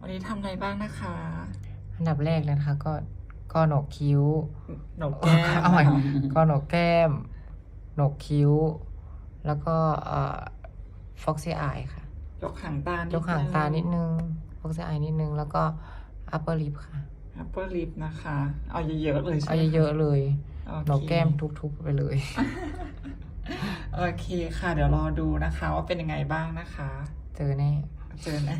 วันนี้ทำอะไรบ้างนะคะ อันดับแรกเลยนะคะ ก็ก็โหนกคิ้วหนกแก้มเอาใหม่ก็โหนกแก้มโหนกคิ้ว แล้วก็เอ่อฟ็อกซี่อายค่ะ ยกหางตานิดยกหางตานิดนึงฟ็อกซี่อายนิดนึง แล้วก็อัปเปอร์ลิปค่ะอัปเปอร์ลิปนะคะ เอาเยอะๆเลยใช่ไหมเอาเยอะๆเลยโอเคโหนกแก้มทุบๆไปเลยโอเคค่ะ เดี๋ยวรอดูนะคะ ว่าเป็นยังไงบ้างนะคะ เจอแน่ เจอนะ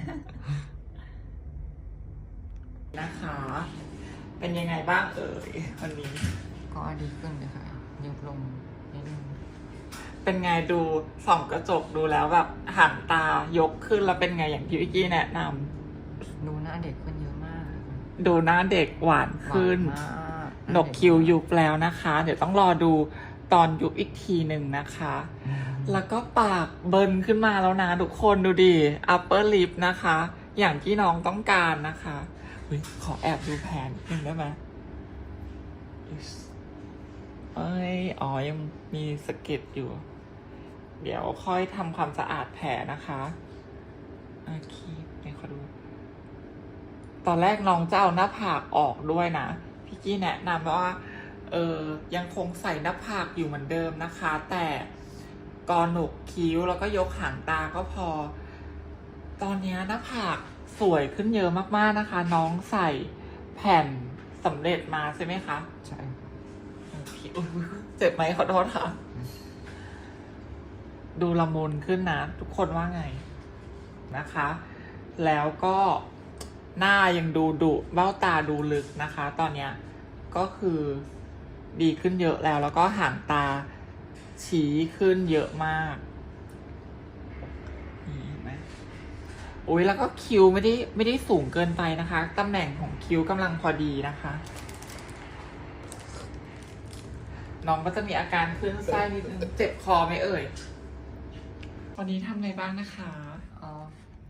นะคะ เป็นยังไงบ้างเอ่ยวันนี้ ก็เอาดีขึ้นเลยค่ะยกลงนิดนึงเป็นไงดูส่องกระจกดูแล้วแบบหางตายกขึ้นแล้วเป็นไงอย่างที่วิกกี้แนะนำดูหน้าเด็กขึ้นเยอะมากดูหน้าเด็กหวานขึ้น หวานมากหนกคิวยุบแล้วนะคะ เดี๋ยวต้องรอดูตอนยุบอีกทีหนึ่งนะคะแล้วก็ปากเบิร์นขึ้นมาแล้วนะทุกคนดูดิ upper lip นะคะ อย่างที่น้องต้องการนะคะ เฮ้ยขอแอบดูแผนนิดนึงได้ไหมเอ้ยอ๋อยังมีสะเก็ดอยู่ เดี๋ยวค่อยทำความสะอาดแผลนะคะโอเคไหนขอดู ตอนแรกน้องจะเอาหน้าผากออกด้วยนะ พี่กี้แนะนำว่า เออยังคงใส่หน้าผากอยู่เหมือนเดิมนะคะ แต่กอหนกคิ้วแล้วก็ยกหางตาก็พอ ตอนนี้หน้าผาก สวยขึ้นเยอะมากๆนะคะ น้องใส่แผ่นสำเร็จมาใช่ไหมคะใช่โอเคอุ๊ยเจ็บไหมขอโทษค่ะ ดูละมุนขึ้นนะ ทุกคนว่าไงนะคะ แล้วก็หน้ายังดูดุเบ้าตาดูลึกนะคะ ตอนเนี้ยก็คือดีขึ้นเยอะแล้ว แล้วก็ห่างตา ชี้ขึ้นเยอะมากนี่เห็นไหม โอ้ยแล้วก็คิ้วไม่ได้ไม่ได้สูงเกินไปนะคะตำแหน่งของคิ้วกำลังพอดีนะคะ น้องก็จะมีอาการคลื่นไส้นิดนึงเจ็บคอไหมเอ่ย วันนี้ทำอะไรบ้างนะคะ อ๋อ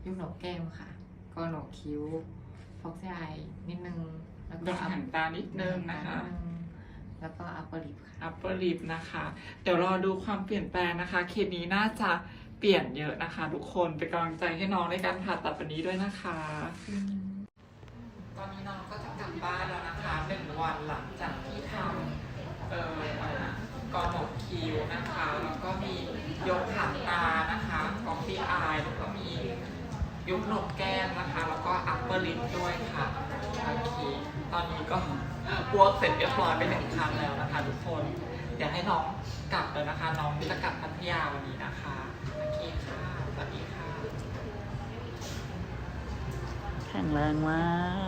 ยุบโหนกแก้มค่ะ ก็โหนกคิ้วฟ็อกซี่อายนิดนึง แล้วยก็กหางตานิดนึงนะคะ แล้วก็อัปเปอร์ลิปค่ะ upper lip นะคะ เดี๋ยวรอดูความเปลี่ยนแปลงนะคะ เคสนี้น่าจะ เปลี่ยนเยอะนะคะ ทุกคนเป็นกำลังใจให้น้องในการผ่าตัดวันนี้ด้วยนะคะ ตอนนี้น้องก็จะกลับบ้านแล้วนะคะหนึ่งวันหลังจากที่ทำเอ่ออะไรนะกอหนกคิ้วนะคะ แล้วก็มียกหางตานะคะของปีอายแล้วก็มียกหนกแก้มนะคะ แล้วก็ upper lip ด้วยค่ะโอเคตอนนี้ก็พวกเสร็จเรียบร้อยไปหนึ่งครั้งแล้วนะคะ ทุกคน เดี๋ยวให้น้องกลับแล้วนะคะ น้องจะกลับพัทยาวันนี้นะคะ โอเคค่ะสวัสดีค่ะ แข็งแรงมาก